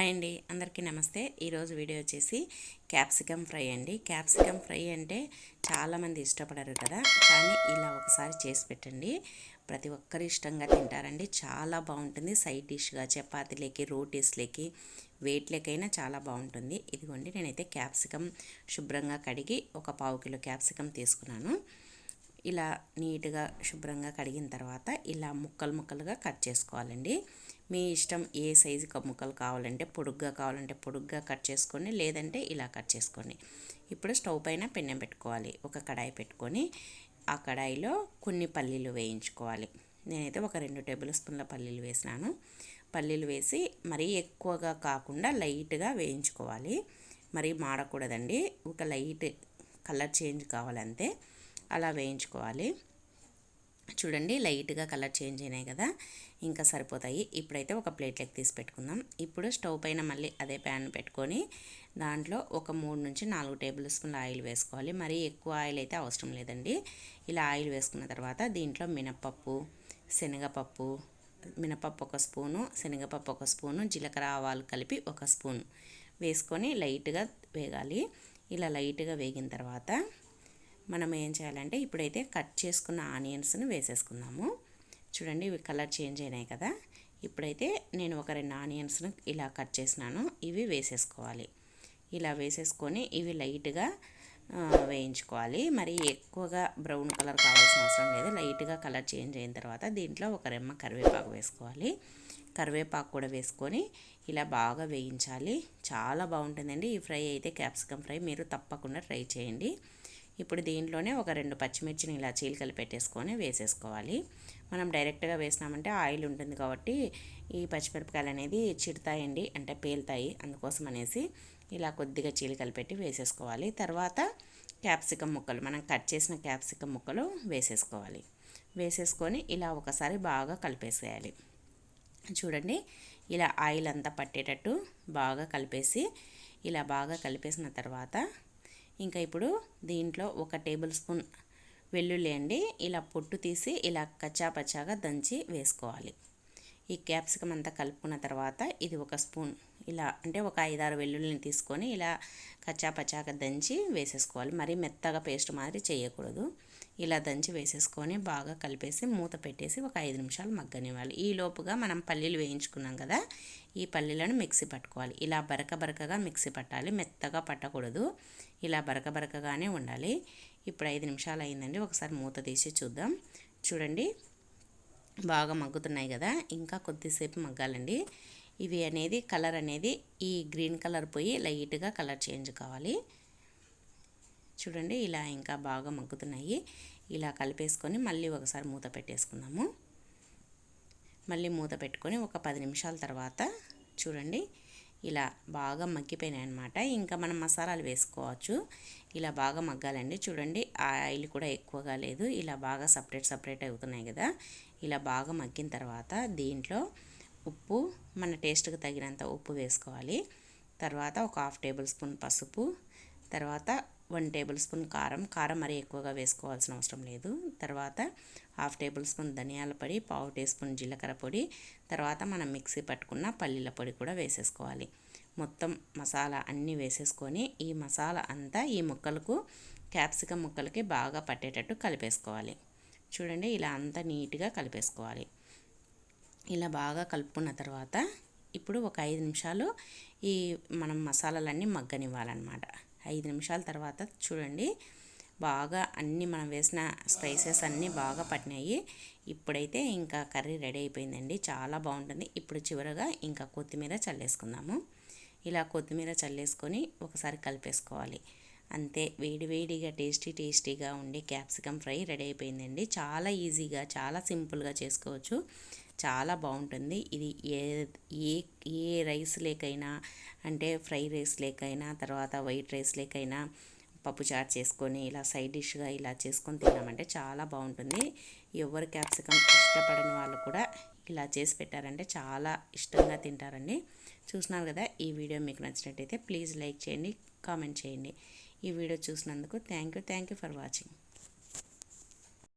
Hi అండి అందరికీ నమస్తే. ఈరోజు వీడియో వచ్చేసి క్యాప్సికమ్ ఫ్రై అండి. క్యాప్సికమ్ ఫ్రై అంటే చాలామంది ఇష్టపడరు కదా కానీ ఇలా ఒకసారి చేసి పెట్టండి. ప్రతి ఒక్కరు ఇష్టంగా తింటారండి చాలా బాగుంటుంది. సైడ్ డిష్గా చపాతీలకి రోటీస్లకి వెయిట్లకైనా చాలా బాగుంటుంది. ఇదిగోండి నేనైతే క్యాప్సికమ్ శుభ్రంగా కడిగి ఒక పావు కిలో క్యాప్సికమ్ తీసుకున్నాను. ఇలా నీట్గా శుభ్రంగా కడిగిన తర్వాత ఇలా ముక్కలు ముక్కలుగా కట్ చేసుకోవాలండి. మీ ఇష్టం ఏ సైజు ముక్కలు కావాలంటే పొడుగ్గా కావాలంటే పొడుగ్గా కట్ చేసుకోండి లేదంటే ఇలా కట్ చేసుకోండి. ఇప్పుడు స్టవ్ పైన పెన్నెం పెట్టుకోవాలి. ఒక కడాయి పెట్టుకొని ఆ కడాయిలో కొన్ని పల్లీలు వేయించుకోవాలి. నేనైతే ఒక రెండు టేబుల్ స్పూన్ల పల్లీలు వేసినాను. పల్లీలు వేసి మరీ ఎక్కువగా కాకుండా లైట్గా వేయించుకోవాలి. మరీ మాడకూడదండి. ఒక లైట్ కలర్ చేంజ్ కావాలంతే అలా వేయించుకోవాలి. చూడండి లైట్గా కలర్ చేంజ్ అయినాయి కదా. ఇంకా సరిపోతాయి. ఇప్పుడైతే ఒక ప్లేట్లోకి తీసి పెట్టుకుందాం. ఇప్పుడు స్టవ్ పైన మళ్ళీ అదే ప్యాన్ పెట్టుకొని దాంట్లో ఒక మూడు నుంచి నాలుగు టేబుల్ స్పూన్ల ఆయిల్ వేసుకోవాలి. మరీ ఎక్కువ ఆయిల్ అయితే అవసరం లేదండి. ఇలా ఆయిల్ వేసుకున్న తర్వాత దీంట్లో మినప్పప్పు శనగపప్పు మినపప్పు ఒక స్పూను శనగపప్పు ఒక స్పూను జీలకర్ర ఆవాలు కలిపి ఒక స్పూన్ వేసుకొని లైట్గా వేగాలి. ఇలా లైట్గా వేగిన తర్వాత మనం ఏం చేయాలంటే ఇప్పుడైతే కట్ చేసుకున్న ఆనియన్స్ని వేసేసుకుందాము. చూడండి ఇవి కలర్ చేంజ్ అయినాయి కదా. ఇప్పుడైతే నేను ఒక రెండు ఆనియన్స్ను ఇలా కట్ చేసినాను. ఇవి వేసేసుకోవాలి. ఇలా వేసేసుకొని ఇవి లైట్గా వేయించుకోవాలి. మరి ఎక్కువగా బ్రౌన్ కలర్ కావాల్సిన అవసరం లేదు. లైట్గా కలర్ చేంజ్ అయిన తర్వాత దీంట్లో ఒక రెమ్మ కరివేపాకు వేసుకోవాలి. కరివేపాకు కూడా వేసుకొని ఇలా బాగా వేయించాలి. చాలా బాగుంటుందండి. ఈ ఫ్రై అయితే క్యాప్సికమ్ ఫ్రై. మీరు తప్పకుండా ట్రై చేయండి. ఇప్పుడు దీంట్లోనే ఒక రెండు పచ్చిమిర్చిని ఇలా చీలికలు పెట్టేసుకొని వేసేసుకోవాలి. మనం డైరెక్ట్గా వేసినామంటే ఆయిల్ ఉంటుంది కాబట్టి ఈ పచ్చిమిరపకాయలు అనేది చిడతాయండి అంటే పేలుతాయి. అందుకోసం అనేసి ఇలా కొద్దిగా చీలికలు పెట్టి వేసేసుకోవాలి. తర్వాత క్యాప్సికమ్ ముక్కలు మనం కట్ చేసిన క్యాప్సికమ్ ముక్కలు వేసేసుకోవాలి. వేసేసుకొని ఇలా ఒకసారి బాగా కలిపేసేయాలి. చూడండి ఇలా ఆయిల్ అంతా పట్టేటట్టు బాగా కలిపేసి ఇలా బాగా కలిపేసిన తర్వాత ఇంకా ఇప్పుడు దీంట్లో ఒక టేబుల్ స్పూన్ వెల్లుల్లి అండి. ఇలా పొట్టు తీసి ఇలా కచ్చాపచ్చాగా దంచి వేసుకోవాలి. ఈ క్యాప్సికం అంతా కలుపుకున్న తర్వాత ఇది ఒక స్పూన్ ఇలా అంటే ఒక ఐదారు వెల్లుల్లిని తీసుకొని ఇలా కచ్చాపచ్చాగా దంచి వేసేసుకోవాలి. మరీ మెత్తగా పేస్ట్ మాదిరి చేయకూడదు. ఇలా దంచి వేసేసుకొని బాగా కలిపేసి మూత పెట్టేసి ఒక ఐదు నిమిషాలు మగ్గనివ్వాలి. ఈ లోపుగా మనం పల్లీలు వేయించుకున్నాం కదా ఈ పల్లీలను మిక్సీ పట్టుకోవాలి. ఇలా బరక బరకగా మిక్సీ పట్టాలి మెత్తగా పట్టకూడదు. ఇలా బరక బరకగానే ఉండాలి. ఇప్పుడు ఐదు నిమిషాలు అయిందండి ఒకసారి మూత తీసి చూద్దాం. చూడండి బాగా మగ్గుతున్నాయి కదా ఇంకా కొద్దిసేపు మగ్గాలండి. ఇవి అనేది కలర్ అనేది ఈ గ్రీన్ కలర్ పోయి లైట్గా కలర్ చేంజ్ కావాలి. చూడండి ఇలా ఇంకా బాగా మగ్గుతున్నాయి. ఇలా కలిపేసుకొని మళ్ళీ ఒకసారి మూత పెట్టేసుకుందాము. మళ్ళీ మూత పెట్టుకొని ఒక పది నిమిషాల తర్వాత చూడండి ఇలా బాగా మగ్గిపోయినాయి అనమాట ఇంకా మనం మసాలాలు వేసుకోవచ్చు. ఇలా బాగా మగ్గాలండి. చూడండి ఆ ఆయిల్ కూడా ఎక్కువగా లేదు. ఇలా బాగా సపరేట్ సపరేట్ అవుతున్నాయి కదా. ఇలా బాగా మగ్గిన తర్వాత దీంట్లో ఉప్పు మన టేస్ట్కి తగినంత ఉప్పు వేసుకోవాలి. తర్వాత ఒక హాఫ్ టేబుల్ స్పూన్ పసుపు. తర్వాత వన్ టేబుల్ స్పూన్ కారం. కారం మరీ ఎక్కువగా వేసుకోవాల్సిన అవసరం లేదు. తర్వాత హాఫ్ టేబుల్ స్పూన్ ధనియాల పొడి పావు టీ స్పూన్ జీలకర్ర పొడి. తర్వాత మనం మిక్సీ పట్టుకున్న పల్లీల పొడి కూడా వేసేసుకోవాలి. మొత్తం మసాలా అన్నీ వేసేసుకొని ఈ మసాలా అంతా ఈ ముక్కలకు క్యాప్సికమ్ ముక్కలకి బాగా పట్టేటట్టు కలిపేసుకోవాలి. చూడండి ఇలా అంతా నీట్గా కలిపేసుకోవాలి. ఇలా బాగా కలుపుకున్న తర్వాత ఇప్పుడు ఒక ఐదు నిమిషాలు ఈ మనం మసాలాలన్నీ మగ్గనివ్వాలన్నమాట. ఐదు నిమిషాల తర్వాత చూడండి. బాగా అన్నీ మనం వేసిన స్పైసెస్ అన్నీ బాగా పట్టినాయి. ఇప్పుడైతే ఇంకా కర్రీ రెడీ అయిపోయిందండి. చాలా బాగుంటుంది. ఇప్పుడు చివరగా ఇంకా కొత్తిమీర చల్లేసుకుందాము. ఇలా కొత్తిమీర చల్లేసుకొని ఒకసారి కలిపేసుకోవాలి. అంతే వేడివేడిగా టేస్టీ టేస్టీగా ఉండే క్యాప్సికమ్ ఫ్రై రెడీ అయిపోయిందండి. చాలా ఈజీగా చాలా సింపుల్గా చేసుకోవచ్చు. చాలా బాగుంటుంది. ఇది ఏ ఏ ఏ రైస్ లేకైనా అంటే ఫ్రై రైస్ లేకైనా తర్వాత వైట్ రైస్ లేకైనా పప్పు చాట్ చేసుకొని ఇలా సైడ్ డిష్గా ఇలా చేసుకొని తిన్నామంటే చాలా బాగుంటుంది. ఎవరు క్యాప్సికమ్ ఇష్టపడని వాళ్ళు కూడా ఇలా చేసి పెట్టారంటే చాలా ఇష్టంగా తింటారండి. చూసినారు కదా ఈ వీడియో మీకు నచ్చినట్టయితే ప్లీజ్ లైక్ చేయండి కామెంట్ చేయండి. ఈ వీడియో చూసినందుకు thank you. Thank you for watching.